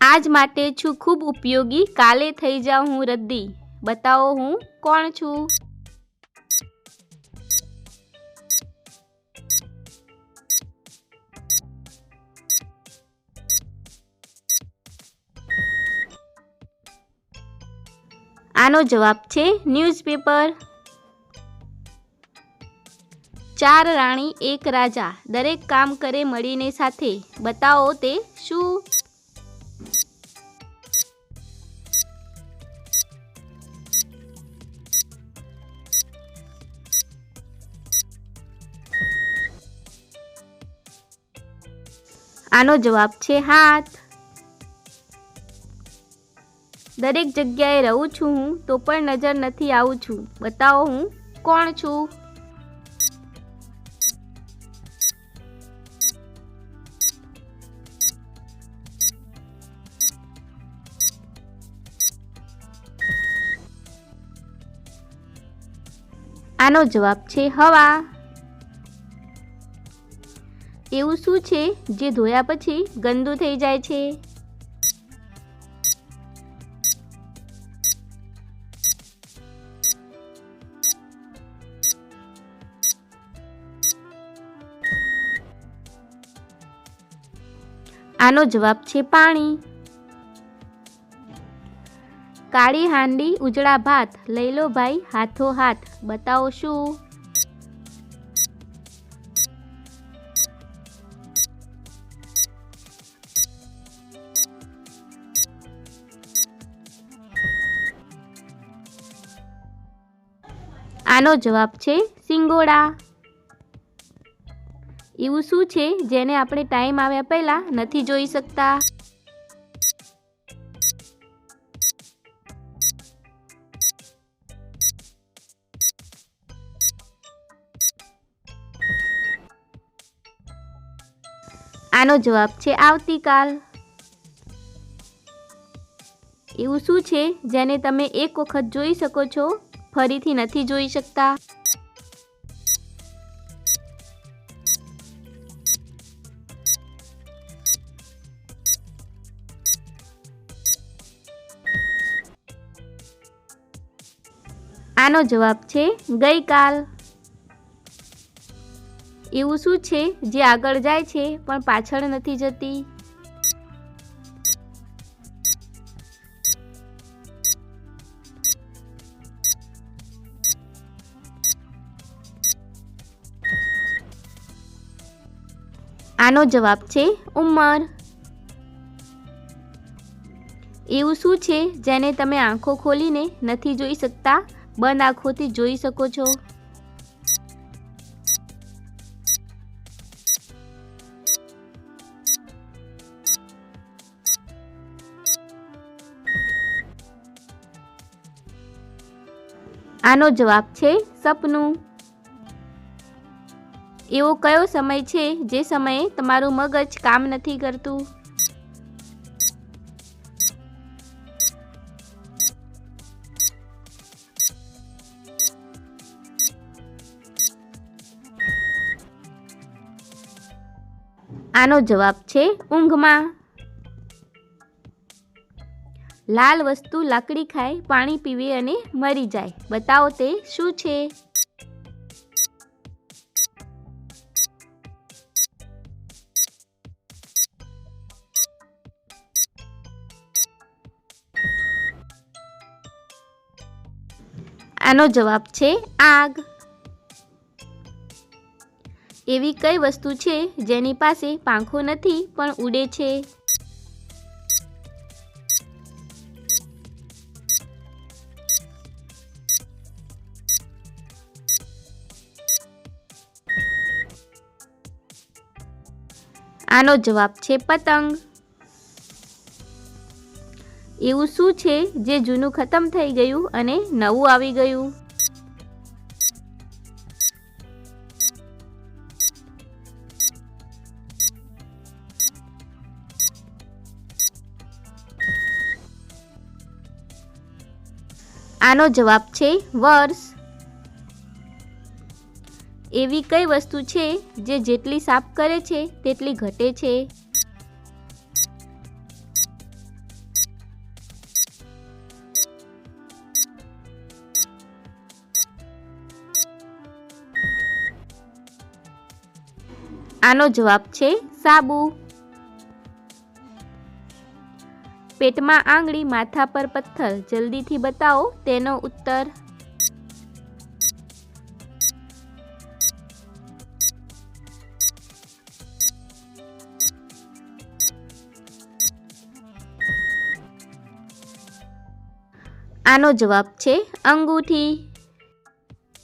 આજ માટે છું ખૂબ ઉપયોગી. કાલે થઈ જાઉં હું રદ્દી. બતાવો હું કોણ છું? આનો જવાબ છે ન્યૂઝપેપર. ચાર રાણી, એક રાજા. દરેક કામ કરે મળીને સાથે. બતાવો તે શું? આનો જવાબ છે હાથ. દરેક જગ્યાએ રહું છું હું, તો પણ નજર નથી આવું છું. બતાવો હું કોણ છું? આનો જવાબ છે હવા. એવું શું છે જે ધોયા પછી ગંદુ થઈ જાય છે? આનો જવાબ છે પાણી. કાળી હાંડી ઉજળા ભાત લઈ લો ભાઈ હાથો હાથ બતાવો શું? આનો જવાબ છે સિંગોડા. એવું શું છે જેને આપણે ટાઈમ આવ્યા પહેલાં નથી જોઈ શકતા? આનો જવાબ છે આવતીકાલ. એવું શું છે જેને તમે એક વખત જોઈ શકો છો? ફરીથી નથી જોઈ શકતા. આનો જવાબ છે, ગઈકાલ. એવું શું છે, જે આગળ જાય છે, પણ પાછળ નથી જતી? આનો જવાબ છે ઉંમર. એવું શું છે જેને તમે આંખો ખોલીને નથી જોઈ શકતા? બંધ આંખોથી જોઈ શકો છો. આનો જવાબ છે સપનું. એવો કયો સમય છે જે સમયે તમારું મગજ કામ નથી કરતું? આનો જવાબ છે ઊંઘમાં. લાલ વસ્તુ લાકડી ખાય, પાણી પીવે અને મરી જાય. બતાવો તે શું છે? આનો જવાબ છે આગ. એવી કઈ વસ્તુ છે જેની પાસે પાંખો નથી પણ ઉડે છે? આનો જવાબ છે પતંગ. એવું શું છે જે જૂનું ખતમ થઈ ગયું અને નવું આવી ગયું? આનો જવાબ છે વર્ષ. એવી કઈ વસ્તુ છે જે જેટલી સાફ કરે છે, તેટલી ઘટે છે? આનો જવાબ છે સાબુ. પેટમાં આંગળી, માથા પર પથ્થર. જલ્દીથી બતાવો તેનો ઉત્તર. આનો જવાબ છે અંગૂઠી.